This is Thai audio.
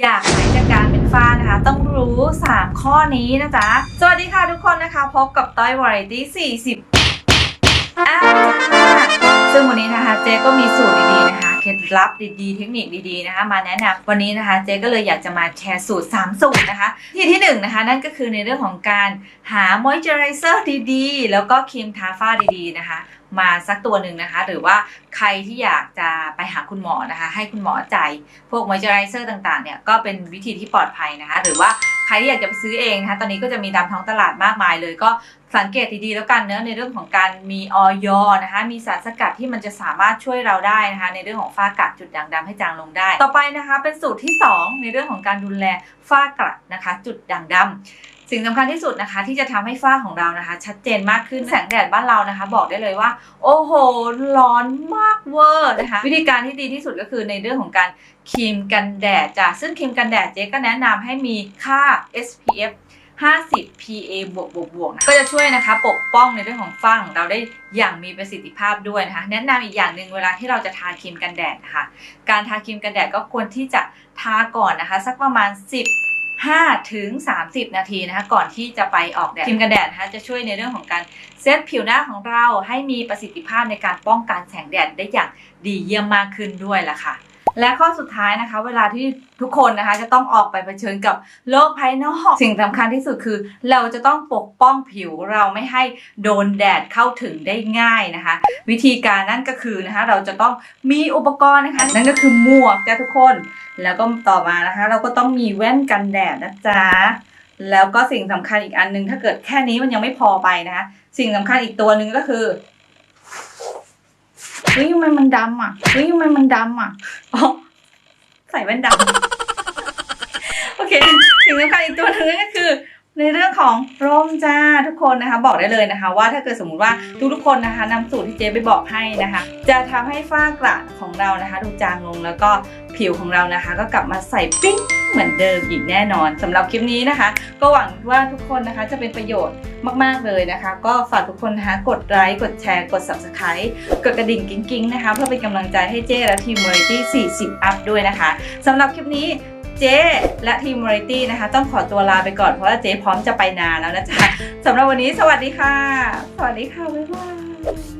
อยากหายจากการเป็นฝ้านะคะ ต้องรู้ 3 ข้อนี้นะจ๊ะ สวัสดีค่ะทุกคนนะคะ พบกับต้อยวาไรตี้40อ่าซึ่งวันนี้นะคะเจ๊ก็มีสูตรดีๆนะคะเคล็ดลับดีๆ เทคนิคดีๆนะคะ มาแนะนำวันนี้นะคะ เจ๊ก็เลยอยากจะมาแชร์สูตร 3 สูตรนะคะ ที่ที่หนึ่งนะคะ นั่นก็คือในเรื่องของการหามอยเจอไรเซอร์ดีๆ แล้วก็ครีมทาฝ้าดีๆนะคะ มาสักตัวหนึ่งนะคะ หรือว่าใครที่อยากจะไปหาคุณหมอนะคะ ให้คุณหมอจ่ายพวกมอยเจอไรเซอร์ต่างๆเนี่ยก็เป็นวิธีที่ปลอดภัยนะคะ หรือว่าใครที่อยากจะไปซื้อเองนะคะตอนนี้ก็จะมีตามท้องตลาดมากมายเลย ก็สังเกตดีๆแล้วกันเนื้อะในเรื่องของการมีออยนะคะ มีสารสกัดที่มันจะสามารถช่วยเราได้นะคะ ในเรื่องของฝ้ากระจุดด่างดำให้จางลงได้ ต่อไปนะคะ เป็นสูตรที่ 2 ในเรื่องของการดูแลฝ้ากระนะคะ จุดด่างดำ สิ่งสำคัญที่สุดนะคะ ที่จะทำให้ฝ้าของเรานะคะ ชัดเจนมากขึ้นแสงแดดบ้านเรานะคะ บอกได้เลยว่า โอ้โห ร้อนมากเวอร์นะคะ วิธีการที่ดีที่สุดก็คือในเรื่องของการครีมกันแดดจ้ะซึ่งครีมกันแดดเจ๊ก็แนะนำให้มีค่า SPF 50 PA บวกบวกบวกนะก็จะช่วยนะคะ ปกป้องในเรื่องของฝ้าของเราได้อย่างมีประสิทธิภาพด้วยนะคะ แนะนำอีกอย่างหนึ่งเวลาที่เราจะทาครีมกันแดดนะคะการทาครีมกันแดดก็ควรที่จะทาก่อนนะคะ สักประมาณ 10 5ถึง30 นาทีนะคะก่อนที่จะไปออกแดดครีมกันแดดนะคะจะช่วยในเรื่องของการเซตผิวหน้าของเราให้มีประสิทธิภาพในการป้องกันแสงแดดได้อย่างดีเยี่ยมมากขึ้นด้วยล่ะค่ะ และข้อสุดท้ายนะคะ เวลาที่ทุกคนนะคะจะต้องออกไปเผชิญกับโลกภายนอก สิ่งสำคัญที่สุดคือ เราจะต้องปกป้องผิวเราไม่ให้โดนแดดเข้าถึงได้ง่ายนะคะ วิธีการนั่นก็คือนะคะเราจะต้องมีอุปกรณ์นะคะ นั่นก็คือหมวกจ้ะทุกคน แล้วก็ต่อมานะคะ เราก็ต้องมีแว่นกันแดดนะจ๊ะแล้วก็สิ่งสำคัญอีกอันหนึงถ้าเกิดแค่นี้มันยังไม่พอไปนะคะสิ่งสำคัญอีกตัวหนึ่งก็คือ เฮ้ยทำไมมันดำอะเฮ้ยทำไมมันดำอะอ๋อใส่แว่นดำโอเคสิ่งสำคัญอีกตัวหนึงก็คือ ในเรื่องของร่มจ้าทุกคนนะคะบอกได้เลยนะคะ ว่าถ้าเกิดสมมติว่าทุกๆคนนะคะนำสูตรที่เจ๊ไปบอกให้นะคะ จะทำให้ฝ้ากระของเรานะคะดูจางลงแล้วก็ผิวของเรานะคะ ก็กลับมาใส่ปิ้งเหมือนเดิมอีกแน่นอนสำหรับคลิปนี้นะคะ ก็หวังว่าทุกคนนะคะจะเป็นประโยชน์มากๆเลยนะคะ ก็ฝากทุกคนนะคะกดไลค์กดแชร์กด subscribe กดกระดิ่งกิ๊งๆนะคะ เพื่อเป็นกำลังใจให้เจ้และทีม m o r i t y 40 up ด้วยนะคะสำหรับคลิปนี้ เจ๊และทีมมอริตี้นะคะ ต้องขอตัวลาไปก่อนเพราะว่าเจ๊พร้อมจะไปนานแล้วนะจ๊ะสำหรับวันนี้สวัสดีค่ะ สวัสดีค่ะบ๊ายบาย